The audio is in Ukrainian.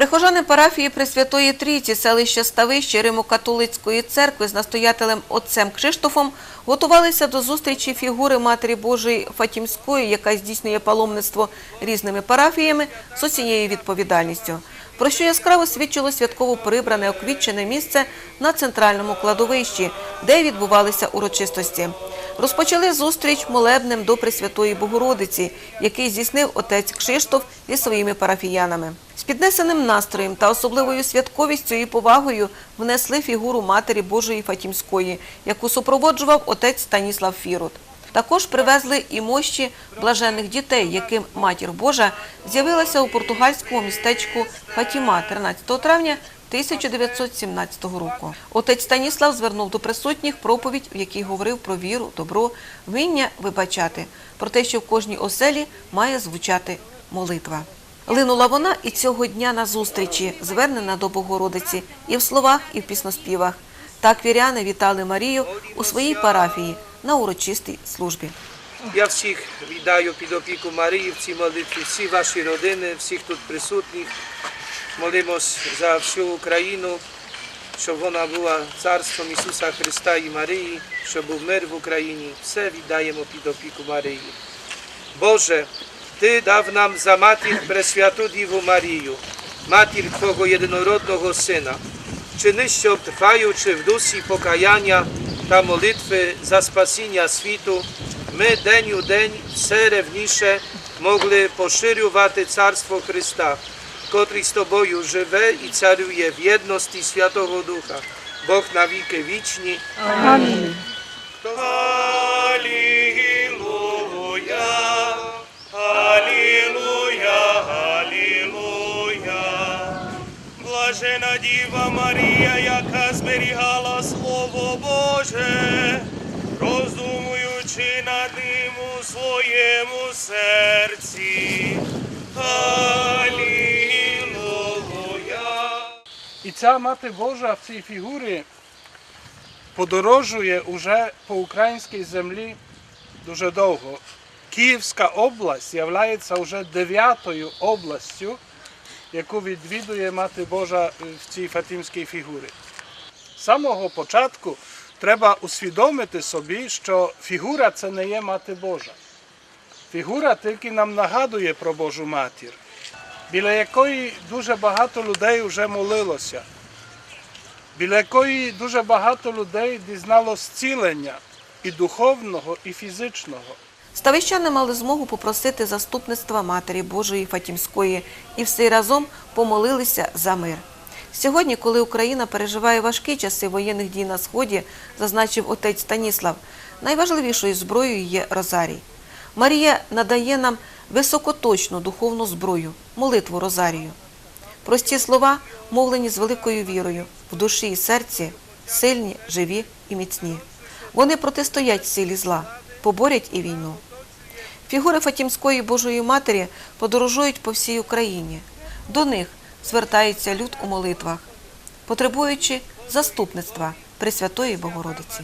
Прихожани парафії Пресвятої Трійці селища Ставище Римо-католицької церкви з настоятелем отцем Кшиштофом готувалися до зустрічі фігури Матері Божої Фатімської, яка здійснює паломництво різними парафіями з усією відповідальністю. Про що яскраво свідчило святково прибране оквітчене місце на центральному кладовищі, де відбувалися урочистості. Розпочали зустріч молебнем до Пресвятої Богородиці, який здійснив отець Кшиштоф зі своїми парафіянами. З піднесеним настроєм та особливою святковістю і повагою внесли фігуру Матері Божої Фатімської, яку супроводжував отець Станіслав Фірот. Також привезли і мощі блажених дітей, яким Матір Божа з'явилася у португальському містечку Фатіма 13 травня 1917 року. Отець Станіслав звернув до присутніх проповідь, в якій говорив про віру, добро, вміння вибачати, про те, що в кожній оселі має звучати молитва. Линула вона і цього дня на зустрічі, звернена до Богородиці і в словах, і в пісноспівах. Так віряни вітали Марію у своїй парафії на урочистій службі. Я всіх віддаю під опіку Марії в цій молитві, всі ваші родини, всіх тут присутніх. Молимось за всю Україну, щоб вона була царством Ісуса Христа і Марії, щоб був мир в Україні. Все віддаємо під опіку Марії. Боже, Ти дав нам за матір Пресвяту Діву Марію, матір Твого єдинородного. Чини, щоб трваючи в дусі покаяння та молитви за спасіння світу, ми день у день все ревніше могли поширювати Царство Христа, котрий з тобою живе і царює в єдності Святого Духа, Бог навіки вічні. Амінь. Блажена Діва Марія, яка зберігала Слово Боже, роздумуючи над ним у своєму серці. Алілуя. І ця мати Божа в цій фігурі подорожує уже по українській землі дуже довго. Київська область є вже дев'ятою областю, яку відвідує Мати Божа е, в цій фатимській фігурі. З самого початку треба усвідомити собі, що фігура це не є Мати Божа. Фігура тільки нам нагадує про Божу матір, біля якої дуже багато людей вже молилося, біля якої дуже багато людей дізнало зцілення і духовного, і фізичного. Ставищани мали змогу попросити заступництва Матері Божої Фатімської і всі разом помолилися за мир. Сьогодні, коли Україна переживає важкі часи воєнних дій на Сході, зазначив отець Станіслав, найважливішою зброєю є Розарій. Марія надає нам високоточну духовну зброю, молитву Розарію. Прості слова, мовлені з великою вірою, в душі і серці, сильні, живі і міцні. Вони протистоять силі зла, поборять і війну. Фігури Фатімської Божої Матері подорожують по всій Україні. До них звертається люд у молитвах, потребуючи заступництва Пресвятої Богородиці.